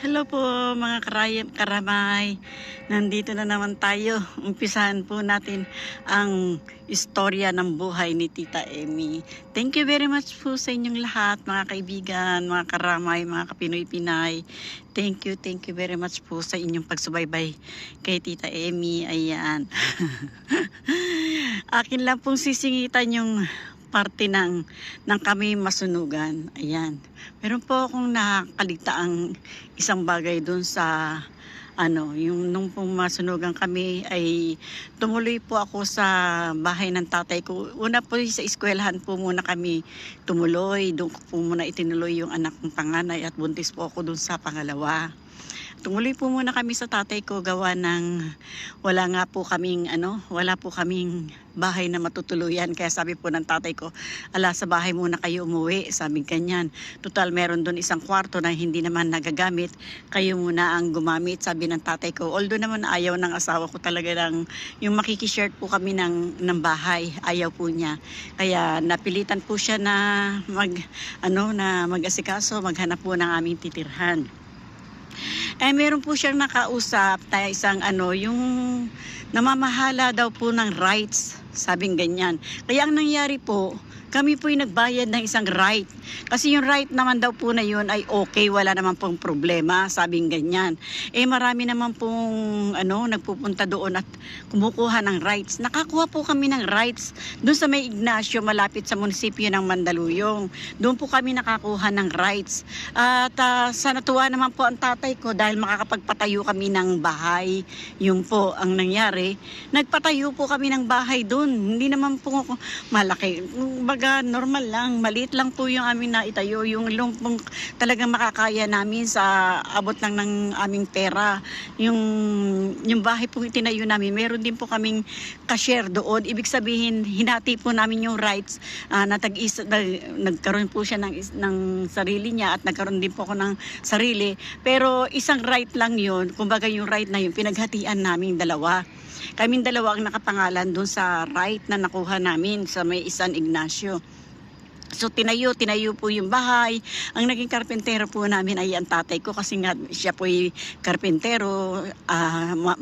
Hello po mga karayam, karamay. Nandito na naman tayo. Umpisahan po natin ang istorya ng buhay ni Tita Emmy. Thank you very much po sa inyong lahat, mga kaibigan, mga karamay, mga kapinoy-pinay. Thank you, thank you very much po sa inyong pagsubaybay kay Tita Emmy. Ayan. Akin lang pong sisingitan yung parte ng, ng kami masunugan. Ayan. Meron po akong nakaligtaang isang bagay doon sa ano, yung nung pong masunugan kami ay tumuloy po ako sa bahay ng tatay ko. Una po sa eskwelahan po muna kami tumuloy. Doon po muna itinuloy yung anak kong panganay at buntis po ako doon sa pangalawa. Tumuloy po muna kami sa tatay ko gawa ng wala nga po kaming ano, wala po kaming bahay na matutuluyan. Kaya sabi po ng tatay ko, ala sa bahay muna kayo umuwi. Sabi ganyan. Total meron doon isang kwarto na hindi naman nagagamit. Kayo muna ang gumamit. Sabi ng tatay ko. Although naman ayaw ng asawa ko talaga ng yung makikishare po kami ng, ng bahay. Ayaw po niya. Kaya napilitan po siya na mag ano na mag-asikaso, maghanap po ng aming titirhan. Eh, meron po siyang nakausap tayo isang ano, yung namamahala daw po ng rights, sabing ganyan. Kaya ang nangyari po, kami po yung nagbayad ng isang right. Kasi yung right naman daw po na yun ay okay, wala naman pong problema, sabing ganyan. Eh marami naman pong ano, nagpupunta doon at kumukuha ng rights. Nakakuha po kami ng rights doon sa may Ignacio malapit sa munisipyo ng Mandaluyong. Doon po kami nakakuha ng rights. At ah, sa natuwa naman po ang tatay ko dahil makakapagpatayo kami ng bahay. Yun po ang nangyari. Nagpatayo po kami ng bahay doon. Hindi naman po malaki. Baga normal lang. Maliit lang po yung aming naitayo. Yung lumpong talagang makakaya namin sa abot lang ng aming pera. Yung, yung bahay po itinayo namin, meron din po kaming ka-share doon. Ibig sabihin, hinati po namin yung rights ah, na tag nagkaroon po siya ng, ng sarili niya at nagkaroon din po ako ng sarili. Pero isang right lang yun. Kumbaga yung right na yun, pinaghatian namin dalawa. Kaming dalawa ang nakapangalan doon sa right na nakuha namin sa may San Ignacio. So tinayo, tinayo po yung bahay. Ang naging karpentero po namin ay ang tatay ko kasi nga siya po ay karpentero. ma-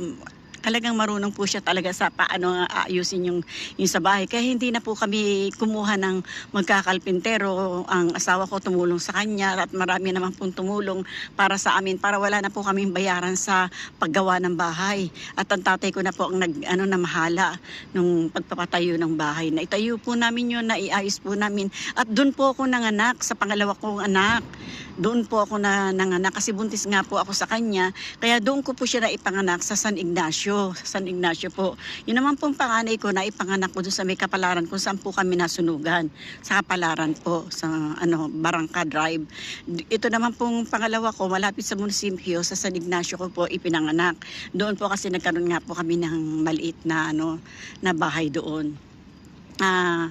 talagang marunong po siya talaga sa paano aayusin yung, yung sa bahay. Kaya hindi na po kami kumuha ng magkakalpintero. Ang asawa ko tumulong sa kanya at marami naman pong tumulong para sa amin para wala na po kaming bayaran sa paggawa ng bahay. At ang tatay ko na po ang nag, ano, na mahala nung pagpapatayo ng bahay. Na itayo po namin yun, na iayos po namin. At doon po ako nanganak sa pangalawa kong anak. Doon po ako na nanganak kasi buntis nga po ako sa kanya. Kaya doon ko po siya na ipanganak sa San Ignacio. Sa San Ignacio po. Yun naman pong panganay ko na ipanganak ko doon sa may kapalaran kung saan po kami nasunugan. Sa kapalaran po, sa ano, Barangka Drive. Ito naman pong pangalawa ko, malapit sa munisipyo, sa San Ignacio ko po ipinanganak. Doon po kasi nagkaroon nga po kami ng maliit na ano na bahay doon. Ah,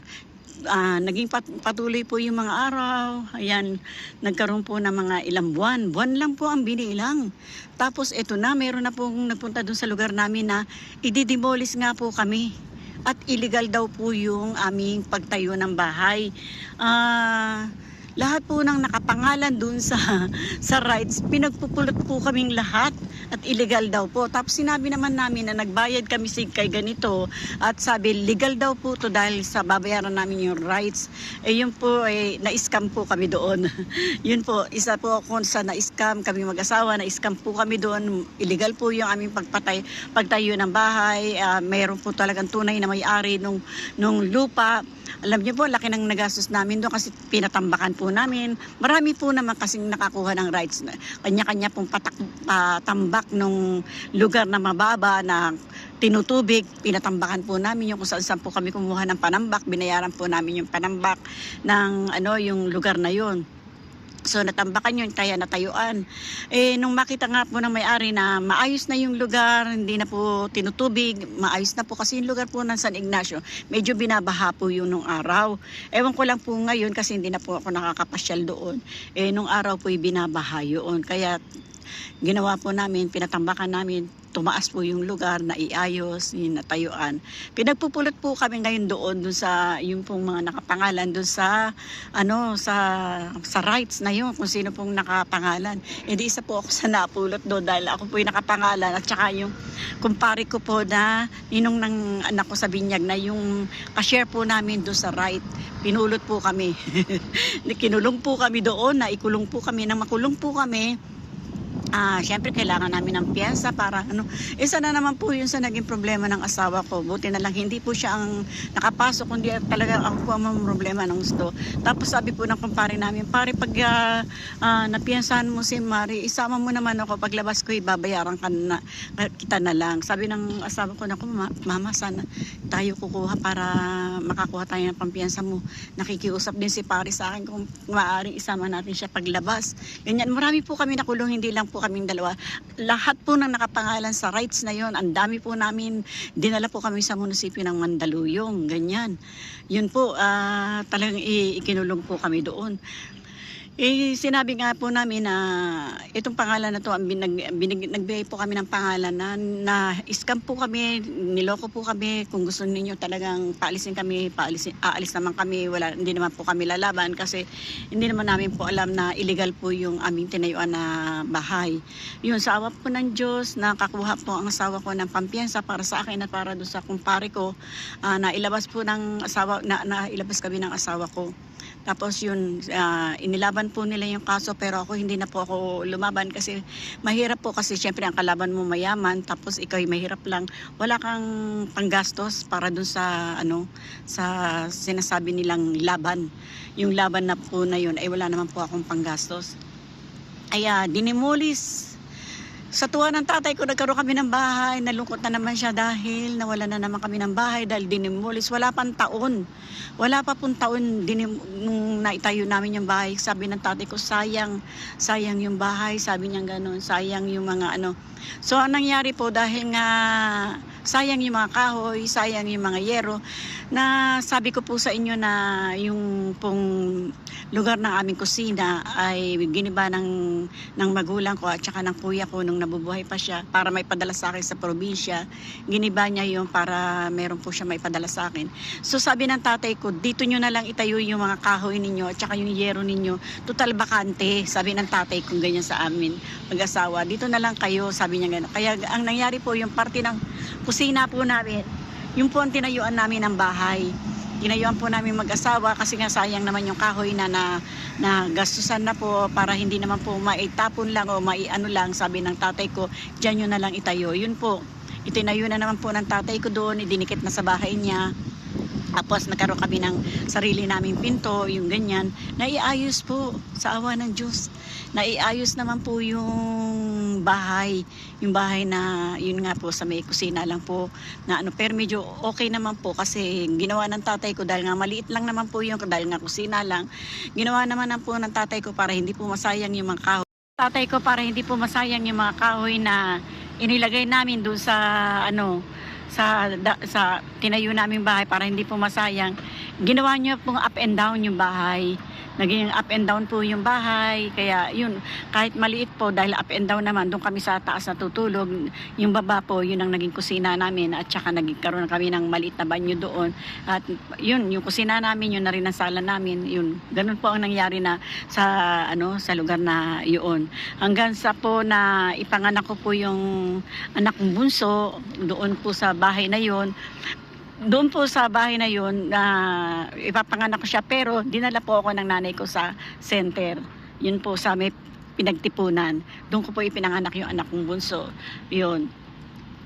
ah, naging pat- patuloy po yung mga araw. Ayan, nagkaroon po ng mga ilang buwan. Buwan lang po ang binilang. Tapos eto na, meron na pong nagpunta doon sa lugar namin na ididemolish nga po kami. At illegal daw po yung aming pagtayo ng bahay. Ah, lahat po ng nakapangalan doon sa sa rights, pinagpupulot po kaming lahat at illegal daw po. Tapos sinabi naman namin na nagbayad kami sig kay ganito at sabi legal daw po to dahil sa babayaran namin yung rights. Eh yun po eh na-scam po kami doon. yun po, isa po ako sa na-scam kami mag-asawa, na-scam po kami doon. Illegal po yung aming pagpatay, pagtayo ng bahay. Ah, mayroon po talagang tunay na may-ari nung nung lupa. Alam niyo po, laki ng nagastos namin doon kasi pinatambakan po namin. Marami po naman kasing nakakuha ng rights. Kanya-kanya pong patak, patambak nung lugar na mababa na tinutubig. Pinatambakan po namin yung kung saan saan po kami kumuha ng panambak. Binayaran po namin yung panambak ng ano, yung lugar na yun. So natambakan yun, kaya natayuan. Eh, nung makita nga po ng may-ari na maayos na yung lugar, hindi na po tinutubig, maayos na po kasi yung lugar po ng San Ignacio, medyo binabaha po yun nung araw. Ewan ko lang po ngayon kasi hindi na po ako nakakapasyal doon. Eh, nung araw po binabaha yun. Kaya ginawa po namin, pinatambakan namin, tumaas po yung lugar na iayos, yung natayuan. Pinagpupulot po kami ngayon doon, doon sa, yung pong mga nakapangalan, doon sa, ano, sa, sa rights na yun, kung sino pong nakapangalan. Hindi isa po ako sa napulot doon dahil ako po yung nakapangalan at saka yung kumpare ko po na ninong ng anak ko sa binyag na yung ka-share po namin doon sa right. Pinulot po kami. Kinulong po kami doon, na ikulong po kami, nang makulong po kami, Ah, syempre kailangan namin ng piyesa para ano. Isa na naman po yun sa naging problema ng asawa ko. Buti na lang hindi po siya ang nakapasok kundi talaga ako po ang problema ng gusto. Tapos sabi po ng kumpare namin, pare pag uh, napiyansahan mo si Mari, isama mo naman ako paglabas ko ibabayaran ka na kita na lang. Sabi ng asawa ko na mama, mama sana tayo kukuha para makakuha tayo ng pampiyansa mo. Nakikiusap din si pare sa akin kung maaaring isama natin siya paglabas. Ganyan, marami po kami nakulong, hindi lang po kaming dalawa. Lahat po ng nakapangalan sa rights na yon, ang dami po namin, dinala po kami sa munisipyo ng Mandaluyong, ganyan. Yun po, ah, talagang ikinulong po kami doon. Eh, sinabi nga po namin na itong pangalan na to, ang binag, binig, nagbigay po kami ng pangalan na, na scam po kami, niloko po kami, kung gusto ninyo talagang paalisin kami, paalisin, aalis naman kami, wala, hindi naman po kami lalaban kasi hindi naman namin po alam na illegal po yung aming tinayuan na bahay. Yun, sa awa po ng Diyos, nakakuha po ang asawa ko ng pampiyansa para sa akin at para doon sa kumpare ko, ah, na ilabas po ng asawa, na, na ilabas kami ng asawa ko. Tapos yun, ah, inilaban po nila yung kaso pero ako hindi na po ako lumaban kasi mahirap po kasi syempre ang kalaban mo mayaman tapos ikaw ay mahirap lang. Wala kang panggastos para dun sa ano sa sinasabi nilang laban. Yung laban na po na yun ay wala naman po akong panggastos. Ay dinimulis sa tuwa ng tatay ko, nagkaroon kami ng bahay. Nalungkot na naman siya dahil nawala na naman kami ng bahay dahil dinimulis. Wala pang taon. Wala pa pong taon dinim, nung naitayo namin yung bahay. Sabi ng tatay ko, sayang, sayang yung bahay. Sabi niya gano'n, sayang yung mga ano. So, ang nangyari po dahil nga sayang yung mga kahoy, sayang yung mga yero, na sabi ko po sa inyo na yung pong lugar ng aming kusina ay giniba ng, ng magulang ko at saka ng kuya ko nung nabubuhay pa siya para may padala sa akin sa probinsya. Giniba niya yung para meron po siya may padala sa akin. So sabi ng tatay ko, dito nyo na lang itayo yung mga kahoy ninyo at saka yung yero ninyo. Total bakante, sabi ng tatay ko ganyan sa amin mag-asawa. Dito na lang kayo, sabi niya gano'n. Kaya ang nangyari po yung parte ng kusina po namin, yung po ang tinayuan namin ng bahay. Tinayuan po namin mag-asawa kasi nga sayang naman yung kahoy na na, na gastusan na po para hindi naman po maitapon lang o maiano lang sabi ng tatay ko dyan yun na lang itayo. Yun po. Itinayo na naman po ng tatay ko doon idinikit na sa bahay niya tapos nagkaroon kami ng sarili naming pinto, yung ganyan. Naiayos po sa awa ng Diyos. Naiayos naman po yung bahay. Yung bahay na, yun nga po, sa may kusina lang po. Na ano, pero medyo okay naman po kasi ginawa ng tatay ko dahil nga maliit lang naman po yung, dahil nga kusina lang. Ginawa naman na po ng tatay ko para hindi po masayang yung mga kahoy. Tatay ko para hindi po masayang yung mga kahoy na inilagay namin doon sa ano sa da, sa tinayo naming bahay para hindi po masayang. Ginawa niyo pong up and down yung bahay. Naging up and down po yung bahay. Kaya yun, kahit maliit po dahil up and down naman, doon kami sa taas natutulog. Yung baba po, yun ang naging kusina namin at saka naging karoon kami ng maliit na banyo doon. At yun, yung kusina namin, yun na rin ang sala namin. Yun, ganun po ang nangyari na sa ano sa lugar na yun. Hanggang sa po na ipanganak ko po yung anak kong bunso doon po sa bahay na yun doon po sa bahay na yun, na ipapanganak ko siya, pero dinala po ako ng nanay ko sa center. Yun po sa may pinagtipunan. Doon ko po ipinanganak yung anak kong bunso. Yun.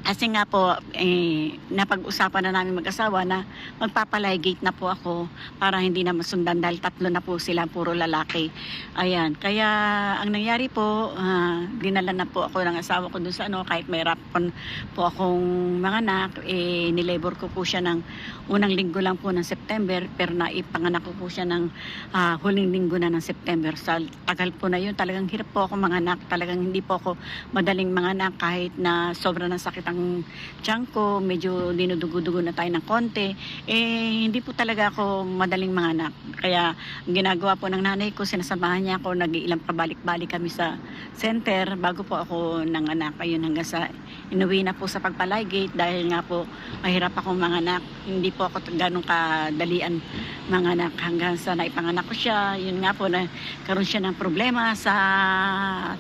Kasi nga po, eh, napag-usapan na namin mag-asawa na magpapalay gate na po ako para hindi na masundan dahil tatlo na po sila, puro lalaki. Ayan. Kaya ang nangyari po, ah, dinala na po ako ng asawa ko dun sa ano, kahit may rapon po akong mga anak, eh, nilabor ko po siya ng unang linggo lang po ng September, pero naipanganak ko po siya ng ah, huling linggo na ng September. Sa tagal po na yun, talagang hirap po ako mga anak. Talagang hindi po ako madaling mga anak kahit na sobra ng sakit ang tiyan ko, medyo dinudugo-dugo na tayo ng konti. Eh, hindi po talaga ako madaling manganak. Kaya, ang ginagawa po ng nanay ko, sinasamahan niya ako, nag-iilang pabalik-balik kami sa center bago po ako nanganak. Ayun, hanggang sa inuwi na po sa pagpalaygate dahil nga po mahirap akong manganak. Hindi po ako ganong kadalian manganak hanggang sa naipanganak ko siya. Yun nga po, na karoon siya ng problema sa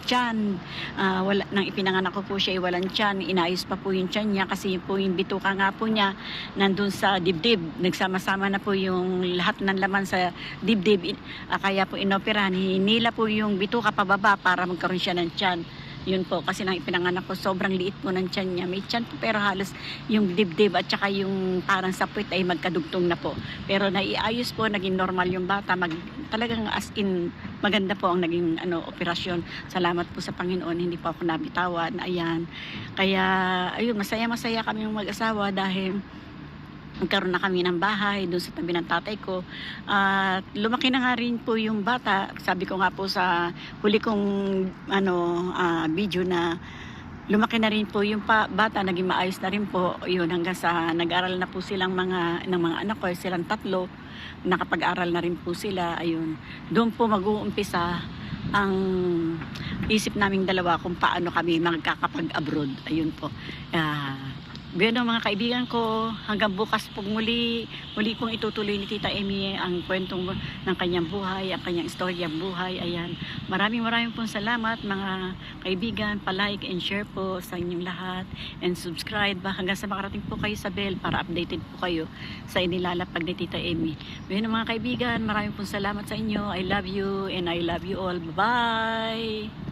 tiyan. Ah, wala, nang ipinanganak ko po siya, eh, walang tiyan. Inayos pa po yung tiyan niya kasi po yung bituka nga po niya nandun sa dibdib. Nagsama-sama na po yung lahat ng laman sa dibdib. Ah, kaya po inoperahan, hinila po yung bituka pababa para magkaroon siya ng tiyan. Yun po, kasi nang ipinanganak ko, sobrang liit po ng tiyan niya. May tiyan po pero halos yung dibdib at saka yung parang sapwit ay magkadugtong na po. Pero naiayos po, naging normal yung bata. Mag, talagang as in, maganda po ang naging ano, operasyon. Salamat po sa Panginoon, hindi po ako nabitawan. Ayan. Kaya, ayun, masaya-masaya kami yung mag-asawa dahil nagkaroon na kami ng bahay doon sa tabi ng tatay ko. At lumaki na nga rin po yung bata. Sabi ko nga po sa huli kong ano, ah, video na lumaki na rin po yung pa, bata, naging maayos na rin po. Yun, hanggang sa nag-aral na po silang mga, ng mga anak ko, silang tatlo. Nakapag-aral na rin po sila. Ayun. Doon po mag-uumpisa ang isip naming dalawa kung paano kami magkakapag-abroad. Ayun po. Ah, Bueno mga kaibigan ko, hanggang bukas po muli, muli kong itutuloy ni Tita Amy ang kwentong ng kanyang buhay, ang kanyang istoryang buhay. Ayan. Maraming maraming pong salamat mga kaibigan. Pa-like and share po sa inyong lahat. And subscribe ba hanggang sa makarating po kayo sa bell para updated po kayo sa inilalapag ni Tita Amy. Bueno mga kaibigan, maraming pong salamat sa inyo. I love you and I love you all. Bye-bye!